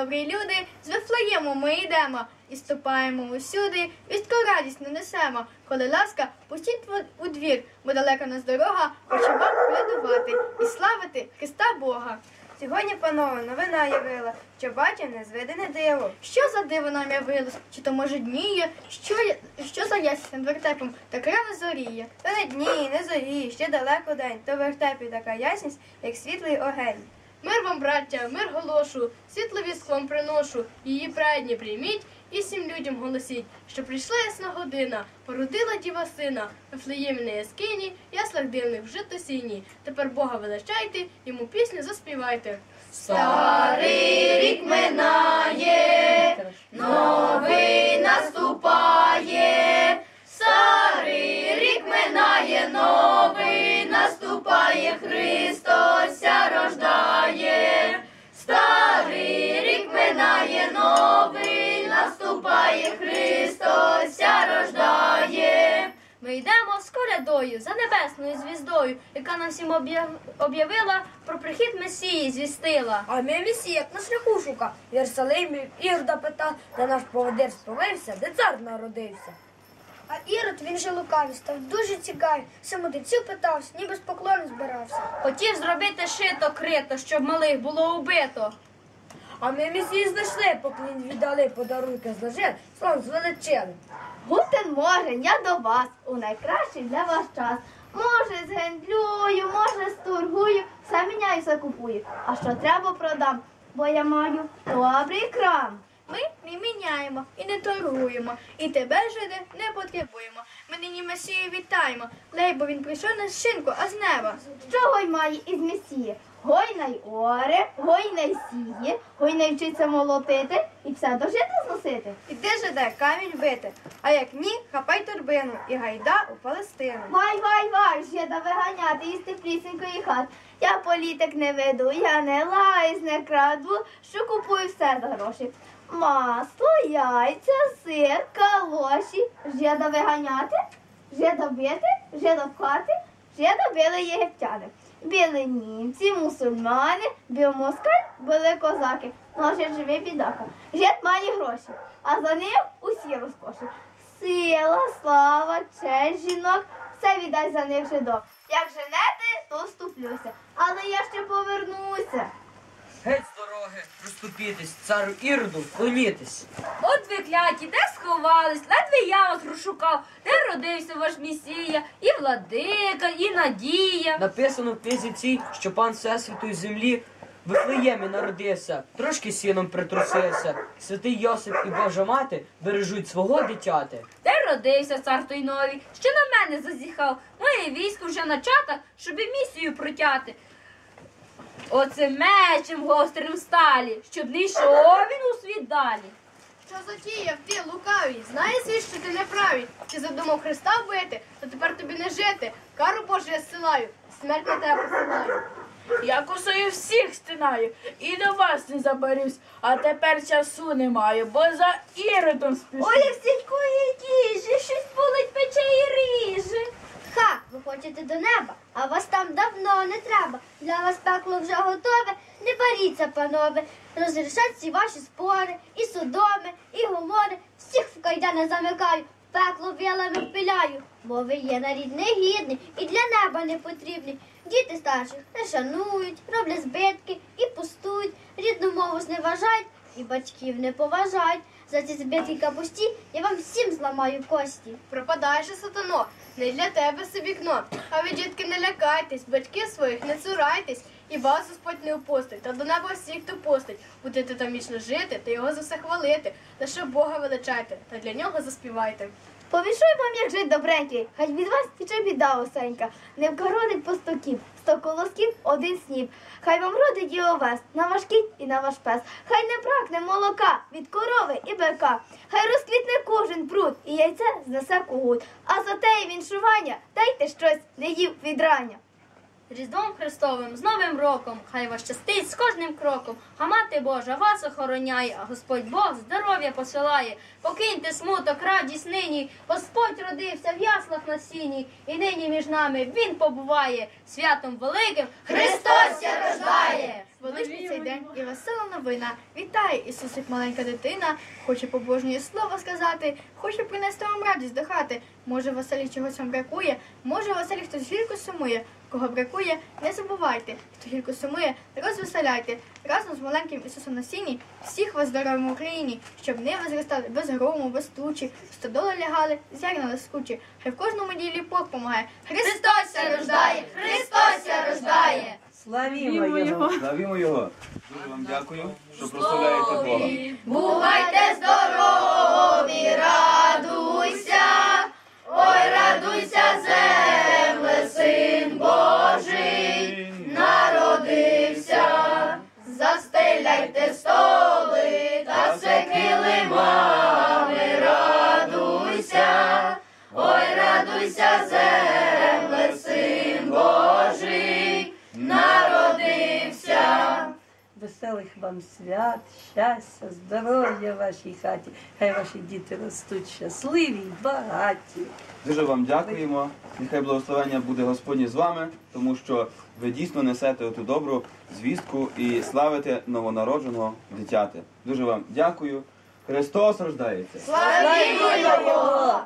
добрі люди, з Вифлеєму ми йдемо і ступаємо усюди, вістку радість не несемо. Коли ласка, пустіть у двір, бо далека нас дорога, хочу вам колядувати і славити Христа Бога. Сьогодні, панове, новина явила, що бачив незведене диво. Що за диво нам явилось? Чи то може дніє? Що, що за ясність над вертепом так рано зоріє? Та не дні, не зорі, ще далеко день, то вертепі така ясність, як світлий огень. Мир вам, браття, мир голошу, світлові склом приношу, її предні прийміть і всім людям голосіть, що прийшла ясна година, породила діва сина, на яскині, яслах дивних вжито сіні. Тепер Бога величайте, йому пісню заспівайте. Старий рік Ми йдемо з колядою за небесною звіздою, яка нам всім об'явила про прихід Месії, звістила. А ми місі, як на шляху шука, в Єрусалимі Ірда питав, де наш поводир сповився, де цар народився. А Ірод, він же лукавий, став дуже цікавий. Мудреців питався, ніби з поклону збирався. Хотів зробити шито крито, щоб малих було убито. А ми місії знайшли, поклін віддали, подарунки зложили, слон звеличили. Гутен Морген, я до вас у найкращий для вас час. Може, згендлюю, може, стургую, все міняю, все купую. А що треба продам, бо я маю добрий крам. Ми не міняємо і не торгуємо, і тебе, жиде, не потребуємо. Ми нині Месію вітаємо, лей, бо він прийшов з шинку, а з неба. Що гой має із Месії? Гой най оре, гой най сіє, гой вчиться молотити і все до жита зносити. Іди жиде, камінь бити, а як ні, хапай торбину і гайда у Палестину. Вай, вай, вай, ще да виганяти із теплісінької хат. Я політик не веду, я не лаюсь, не краду, що купую все за гроші. Масло, яйця, сир, калоші. Жеда виганяти, жеда бити, жеда пхати, жеда били єгиптяни. Били німці, мусульмани, бив москаль, били козаки. Наш живий бідака. Жед має гроші, а за ним усі розкоші. Сила, слава, честь жінок, все віддай за них жидок. Як женете, то вступлюся. Але я ще повернуся. Геть з дороги, розступітись, царю Іроду, вклонітись. От ви кляті, де сховались, ледве я вас розшукав, де родився ваш місія, і владика, і надія. Написано в книзі цій, що пан Всесвіту і землі Вифлеємі народився, трошки сіном притрусився. Святий Йосип і Божа мати бережуть свого дитяти. Де родився цар той новий, що на мене зазіхав. Моє військо вже на чатах, щоб і місію протяти. Оце мечем гострим сталі, щоб не йшов він у світ далі. Що затіяв ти, лукавий? Знаєш світ, що ти неправий? Ти задумав Христа вбити, то тепер тобі не жити. Кару Божу я зсилаю, смерть на тебе посилаю. Я косою всіх стинаю і до вас не заберусь, а тепер часу не маю, бо за іродом спішу. Ой, як сілької діжі, щось болить пече і ріже. Ха, ви хочете до неба, а вас там давно не треба. Для вас пекло вже готове. Не боріться, панове. Розрішать всі ваші спори, і судоми, і гомори. Всіх в кайдани замикаю, пекло вілами впиляю. Бо ви є нарід негідний і для неба не потрібний. Діти старших не шанують, роблять збитки і пустують, рідну мову зневажають і батьків не поважають. За ці збитки капусті я вам всім зламаю кості. Пропадай же, сатано, не для тебе це вікно. А ви, дітки, не лякайтесь, батьків своїх не цурайтесь, і вас Господь не опустить, та до неба всіх допустить. Будете там вічно жити та його за все хвалити, лише Бога величайте, та для нього заспівайте. Повішуй вам, як жить добренький, хай від вас тіче біда осенька, не вкородить по сто колосків, один сніп. Хай вам родить і овес, на ваш кінь і на ваш пес. Хай не бракне молока від корови і бика. Хай розквітне кожен пруд і яйце знесе когут. А за те і віншування дайте щось не їв від рання. Різдвом Христовим, з Новим роком, хай вас щастить з кожним кроком. А мати Божа вас охороняє, а Господь Бог здоров'я посилає. Покиньте смуток, радість нині. Господь родився в яслах на сіні, і нині між нами Він побуває. Святом великим Христос ся рождає! Величний цей день і весела новина. Вітає Ісусик, маленька дитина. Хоче побожнє слово сказати, хоче принести вам радість до хати. Може, Василі чогось вам бракує, може, Василі хтось гірко сумує. Кого бракує, не забувайте. Хто гірко сумує, розвеселяйте. Разом з маленьким Ісусом на сіні всіх вас здоровим в Україні, щоб ниви зростали без грому, без тучі, стодоли лягали, зерна лискучі. Хай в кожному ділі Бог помагає. Христос ся рождає! Христос ся рождає! Славімо Його! Славімо його. Дуже вам дякую, що прославляєте Бога. Бувайте здорові, радуйся, ой, радуйся, земле, син Божий, народився. Веселих вам свят, щастя, здоров'я в вашій хаті. Хай ваші діти ростуть щасливі й багаті. Дуже вам дякуємо. Нехай благословення буде Господнє з вами, тому що ви дійсно несете оту добру звістку і славите новонародженого дитяти. Дуже вам дякую. Христос рождається. Славімо Його!